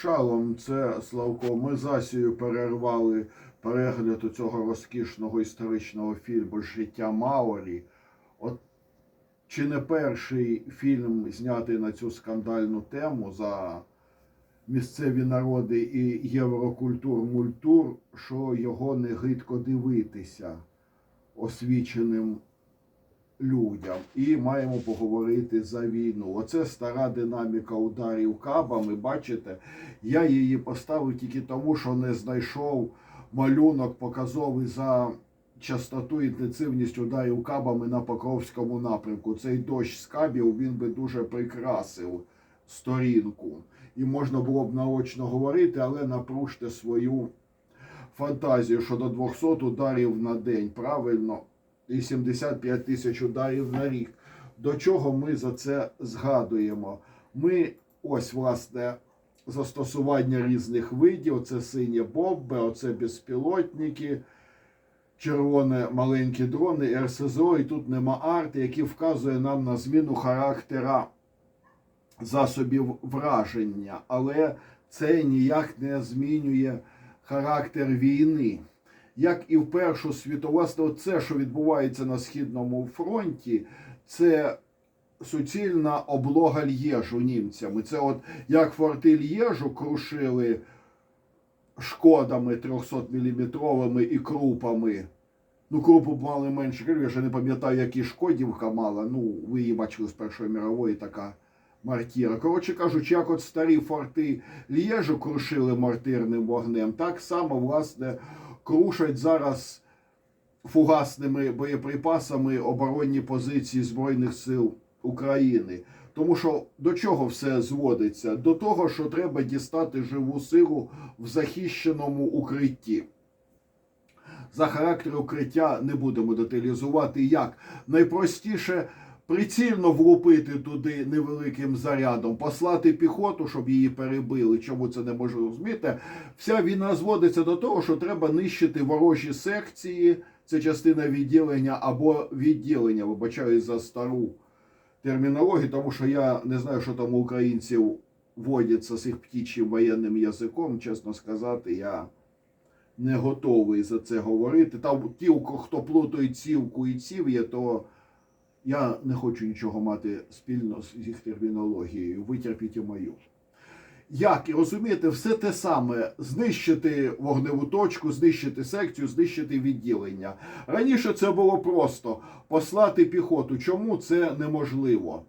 Шалом, це Славко. Ми з Асією перервали перегляд цього розкішного історичного фільму Життя Маорі. От чи не перший фільм знятий на цю скандальну тему за місцеві народи і єврокультур мультур, що його не гидко дивитися освіченим людям. І маємо поговорити за війну. Оце стара динаміка ударів кабами. Бачите, я її поставив тільки тому, що не знайшов малюнок показовий за частоту інтенсивність ударів кабами на Покровському напрямку. Цей дощ з кабів він би дуже прикрасив сторінку. І можна було б наочно говорити, але напружте свою фантазію, що до 200 ударів на день, правильно, і 75 тисяч ударів на рік. До чого ми за це згадуємо? Ми ось, власне, застосування різних видів: оце синє бомби, оце безпілотники, червоне маленькі дрони, РСЗО, і тут нема арти, які вказує нам на зміну характера засобів враження, але це ніяк не змінює характер війни. Як і в Першу світову, власне, це, що відбувається на Східному фронті, це суцільна облога Л'єжу німцями. Це от як форти Л'єжу крушили шкодами 300-мм і крупами. Ну, крупу мали менше крив, я вже не пам'ятаю, які шкодівка мала. Ну, ви її бачили з Першої мірової така мартіра. Коротше кажучи, як от старі форти Л'єжу крушили мортирним вогнем, так само, власне, крушать зараз фугасними боєприпасами оборонні позиції Збройних сил України. Тому що до чого все зводиться? До того, що треба дістати живу силу в захищеному укритті. За характер укриття не будемо деталізувати як. Найпростіше прицільно влупити туди невеликим зарядом, послати піхоту, щоб її перебили. Чому це не можу розуміти? Вся війна зводиться до того, що треба нищити ворожі секції, це частина відділення або відділення, вибачаю за стару термінологію, тому що я не знаю, що там у українців водяться з їх птічим воєнним язиком, чесно сказати, я не готовий за це говорити. Там ті, хто плутають цівку і ців'я, то я не хочу нічого мати спільно з їх термінологією. Витерпіть мою. Як і розумієте, все те саме знищити вогневу точку, знищити секцію, знищити відділення. Раніше це було просто послати піхоту. Чому це неможливо?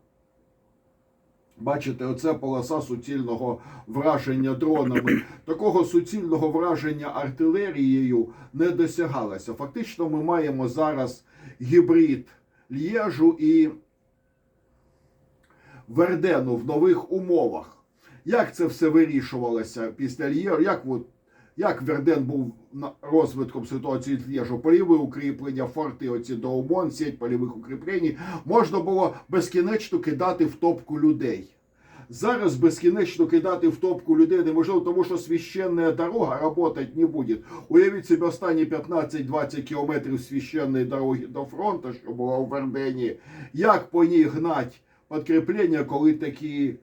Бачите, оце полоса суцільного враження дронами. Такого суцільного враження артилерією не досягалося. Фактично, ми маємо зараз гібрид Л'єжу і Вердену в нових умовах. Як це все вирішувалося після Л'єжу? Як, як Верден був розвитком ситуації Л'єжу? Поліви укріплення, форти, оці до ОМОН, сеть полівих укріплень, можна було безкінечно кидати в топку людей. Зараз безкінечно кидати в топку людей неможливо, тому що священна дорога работать не буде. Уявіть собі останні 15-20 кілометрів священної дороги до фронту, що була у Вердені. Як по ній гнать підкріплення, коли такі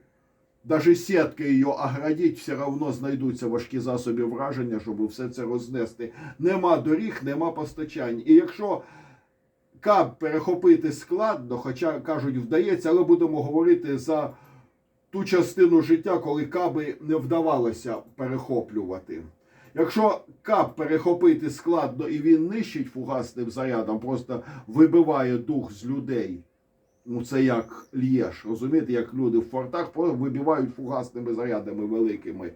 даже сітки її оградіть, все одно знайдуться важкі засоби враження, щоб все це рознести. Нема доріг, нема постачань. І якщо каб перехопити складно, хоча кажуть, вдається, але будемо говорити за ту частину життя, коли каби не вдавалося перехоплювати. Якщо кап перехопити складно і він нищить фугасним зарядом, просто вибиває дух з людей. Ну, це як лєш, розумієте, як люди в фортах вибивають фугасними зарядами великими.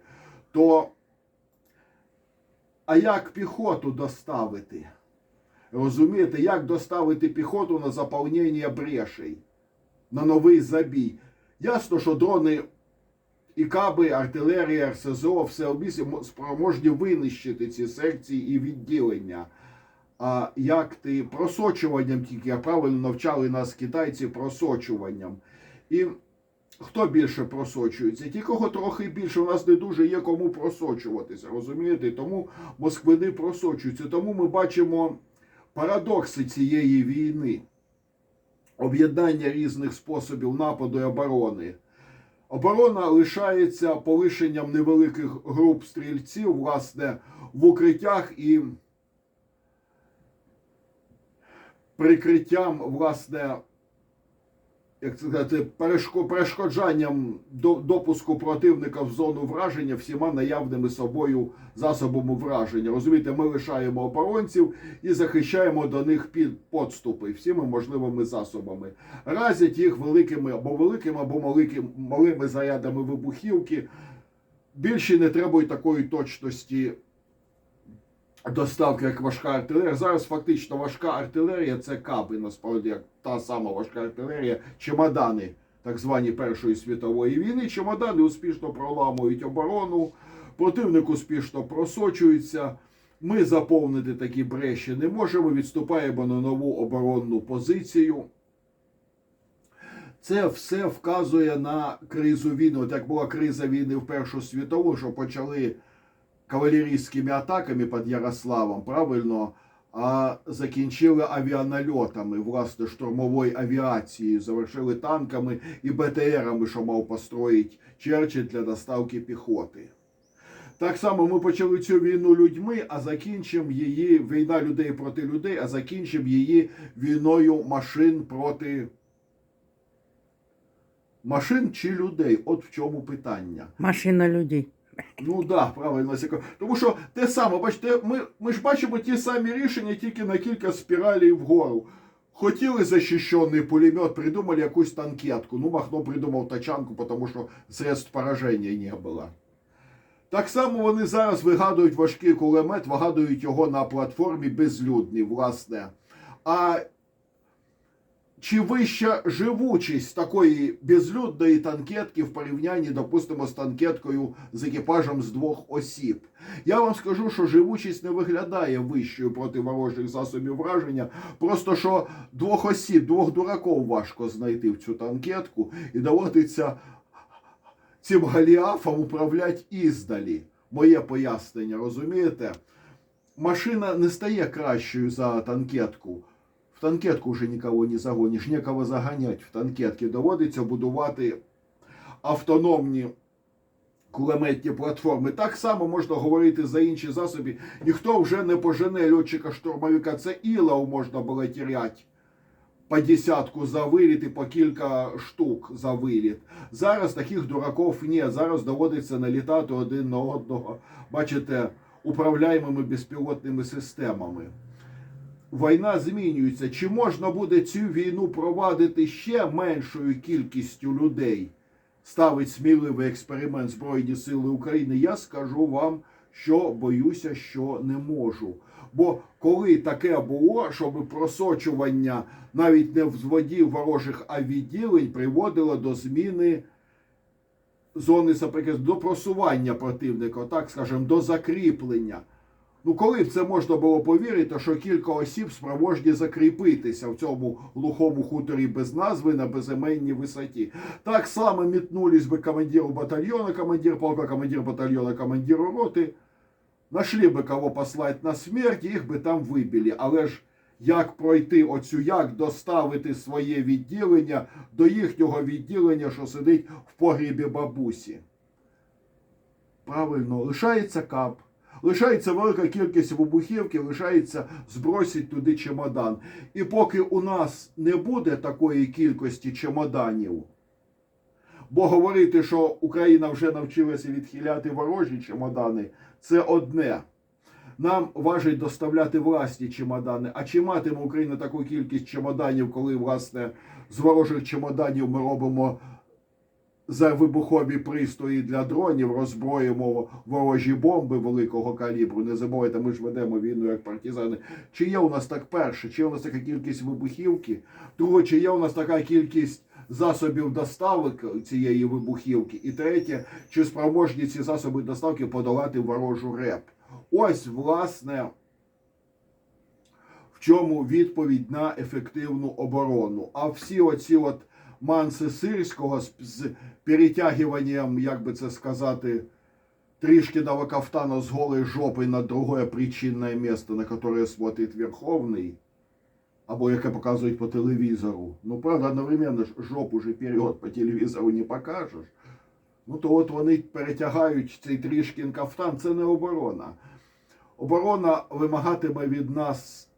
То а як піхоту доставити? Розумієте, як доставити піхоту на заповнення брешей, на новий забій? Ясно, що дрони і каби, артилерія, РСЗО, все обісі спроможні винищити ці секції і відділення. А як ти просочуванням тільки, як правильно навчали нас китайці просочуванням. І хто більше просочується? Ті, кого трохи більше, у нас не дуже є кому просочуватися, розумієте? Тому москвини просочуються. Тому ми бачимо парадокси цієї війни, об'єднання різних способів нападу і оборони. Оборона лишається полишенням невеликих груп стрільців, власне, в укриттях і прикриттям, власне, як це сказати, перешко- перешкоджанням до- допуску противника в зону враження всіма наявними собою засобами враження. Розумієте, ми лишаємо оборонців і захищаємо до них під подступи всіми можливими засобами. Разять їх великими або великими, або малими зарядами вибухівки. Більше не требують такої точності доставки, як важка артилерія. Зараз фактично важка артилерія це каби, насправді, як та сама важка артилерія, чемодани так звані Першої світової війни. Чемодани успішно проламують оборону, противник успішно просочується. Ми заповнити такі бреші не можемо, відступаємо на нову оборонну позицію. Це все вказує на кризу війни. От як була криза війни в Першу світову, що почали кавалерійськими атаками під Ярославом, правильно, а закінчили авіанальотами, власне, штурмовою авіацією, завершили танками і БТРами, що мав построїть Черчилль для доставки піхоти. Так само ми почали цю війну людьми, а закінчимо її війна людей проти людей, а закінчимо її війною машин проти машин чи людей. От в чому питання. Машина людей. Ну так, да, правильно. Тому що те саме, бачите, ми, ми ж бачимо ті самі рішення тільки на кілька спіралей вгору. Хотіли захищений пулемет, придумали якусь танкетку. Ну, Махно придумав тачанку, тому що средств пораження не було. Так само вони зараз вигадують важкий кулемет, вигадують його на платформі безлюдній, власне. А чи вища живучість такої безлюдної танкетки в порівнянні, допустимо, з танкеткою з екіпажем з двох осіб? Я вам скажу, що живучість не виглядає вищою проти ворожих засобів враження. Просто що двох осіб, двох дураків важко знайти в цю танкетку і доводиться цим галіафом управляти іздалі. Моє пояснення, розумієте? Машина не стає кращою за танкетку. Танкетку вже нікого не загониш, нікого заганять в танкетки. Доводиться будувати автономні кулеметні платформи. Так само можна говорити за інші засоби. Ніхто вже не пожене льотчика-штурмовика. Це ілов можна було тіряти по десятку за виліт і по кілька штук за виліт. Зараз таких дураків ні. Зараз доводиться налітати один на одного. Бачите, управляємими безпілотними системами. Війна змінюється. Чи можна буде цю війну провадити ще меншою кількістю людей? Ставить сміливий експеримент Збройні Сили України. Я скажу вам, що боюся, що не можу. Бо коли таке було, щоб просочування навіть не взводів ворожих а відділень приводило до зміни зони соприкосновення, до просування противника, так скажемо, до закріплення. Ну, коли б це можна було повірити, що кілька осіб спроможні закріпитися в цьому глухому хуторі без назви на безіменній висоті. Так само метнулись би командиру батальйона, командир полка, командир батальйона, командиру роти. Нашли би кого послати на смерть, їх би там вибили. Але ж як пройти оцю, як доставити своє відділення до їхнього відділення, що сидить в погрібі бабусі? Правильно, лишається кап. Лишається велика кількість вибухівки, лишається збросити туди чемодан. І поки у нас не буде такої кількості чемоданів, бо говорити, що Україна вже навчилася відхиляти ворожі чемодани, це одне. Нам важить доставляти власні чемодани. А чи матиме Україна таку кількість чемоданів, коли власне з ворожих чемоданів ми робимо за вибухові пристрої для дронів, роззброїмо ворожі бомби великого калібру. Не забувайте, ми ж ведемо війну як партизани. Чи є у нас так перше? Чи є у нас така кількість вибухівки? Друге, чи є у нас така кількість засобів доставок цієї вибухівки? І третє, чи спроможні ці засоби доставки подолати ворожу реп? Ось, власне, в чому відповідь на ефективну оборону. А всі оці от манси сирського з, з перетягуванням, як би це сказати, Тришкиного кафтана с голой жопой на другое причинное место, на которое смотрит Верховний, або яке показують по телевізору. Ну, правда, одновременно ж жопу же вперед по телевізору не покажеш. Ну то от вони перетягають цей трішкін кафтан, це не оборона. Оборона вимагатиме від нас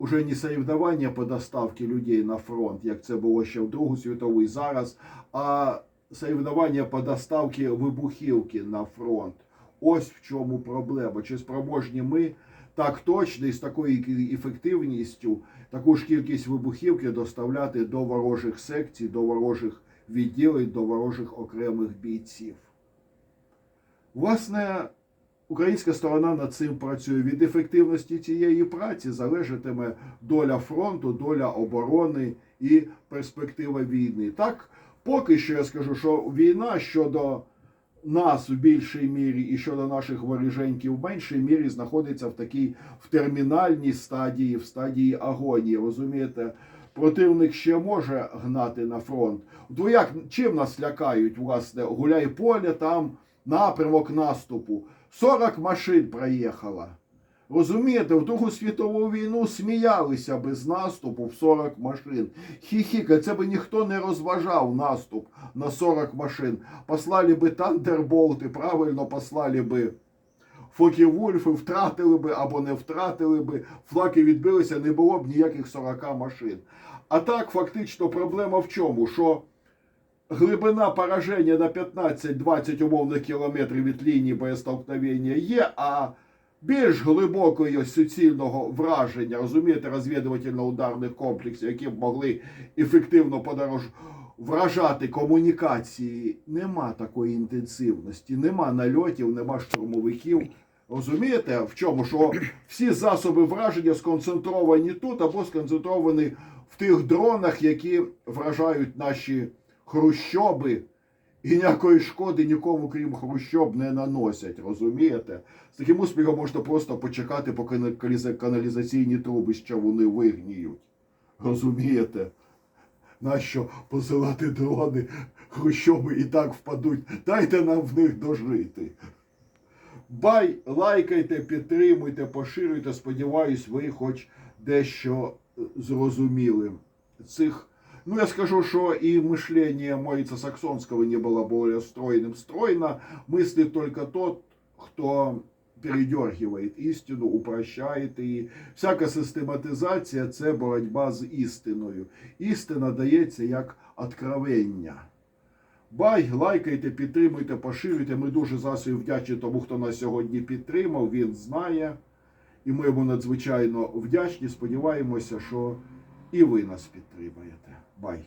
уже не соревновання по доставці людей на фронт, як це було ще в Другу світову і зараз, а соревновання по доставці вибухівки на фронт. Ось в чому проблема. Чи спроможні ми так точно і з такою ефективністю таку ж кількість вибухівки доставляти до ворожих секцій, до ворожих відділень, до ворожих окремих бійців. Власне, українська сторона над цим працює. Від ефективності цієї праці залежатиме доля фронту, доля оборони і перспектива війни. Так, поки що я скажу, що війна щодо нас в більшій мірі і щодо наших воріженьків в меншій мірі знаходиться в такій в термінальній стадії, в стадії агонії. Розумієте, противник ще може гнати на фронт. Двояк чим нас лякають, власне, гуляй поле, там напрямок наступу. 40 машин проїхало. Розумієте, в Другу світову війну сміялися без наступу в 40 машин. Хі-хіка, це би ніхто не розважав наступ на 40 машин. Послали би Тандерболти, правильно послали би Фокі-Вульфи, втратили би або не втратили би, флаки відбилися, не було б ніяких 40 машин. А так, фактично, проблема в чому? Що глибина пораження на 15-20 умовних кілометрів від лінії боєстолкновення є, а більш глибокого суцільного враження, розумієте, розвідувально-ударних комплексів, які б могли ефективно подорож... вражати комунікації, нема такої інтенсивності, нема нальотів, нема штурмовиків. Розумієте, в чому? Що всі засоби враження сконцентровані тут або сконцентровані в тих дронах, які вражають наші хрущоби, і ніякої шкоди нікому, крім хрущоб, не наносять. Розумієте? З таким успіхом можна просто почекати, поки каналізаційні труби ще вони вигніють. Розумієте? Нащо посилати дрони, хрущоби і так впадуть. Дайте нам в них дожити. Бай, лайкайте, підтримуйте, поширюйте. Сподіваюсь, ви хоч дещо е, зрозуміли. Цих, ну я скажу, что и мышление Морица Саксонского не было более стройным. Стройно мыслит только тот, кто передергивает істину, упрощает її. Всяка систематизація це боротьба з істиною. Істина дається як откровення. Бай, лайкайте, підтримуйте, поширюйте. Ми дуже засою вдячні тому, хто нас сьогодні підтримав. Він знає. І ми йому надзвичайно вдячні. Сподіваємося, що і ви нас підтримаєте. Бай.